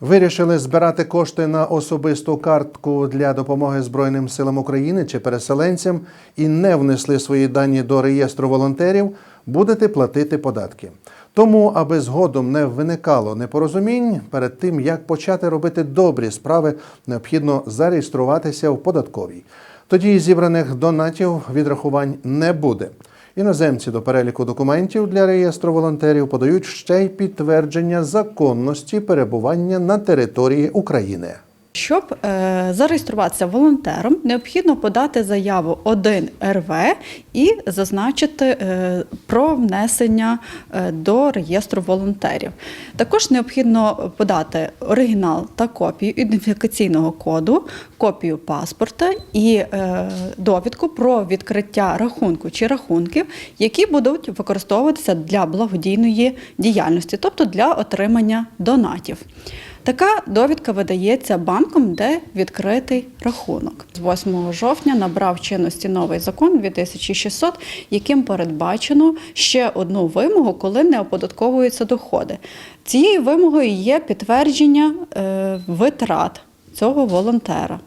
Вирішили збирати кошти на особисту картку для допомоги Збройним силам України чи переселенцям і не внесли свої дані до реєстру волонтерів, будете платити податки. Тому, аби згодом не виникало непорозумінь, перед тим як почати робити добрі справи, необхідно зареєструватися в податковій. Тоді зібраних донатів відрахувань не буде. Іноземці до переліку документів для реєстру волонтерів подають ще й підтвердження законності перебування на території України. Щоб е, зареєструватися волонтером, необхідно подати заяву 1 РВ і зазначити е, про внесення е, до реєстру волонтерів. Також необхідно подати оригінал та копію ідентифікаційного коду, копію паспорта і довідку про відкриття рахунку чи рахунків, які будуть використовуватися для благодійної діяльності, тобто для отримання донатів. Така довідка видається банком, де відкритий рахунок. З 8 жовтня набрав чинності новий закон 2600, яким передбачено ще одну вимогу, коли не оподатковуються доходи. Цією вимогою є підтвердження е, витрат цього волонтера.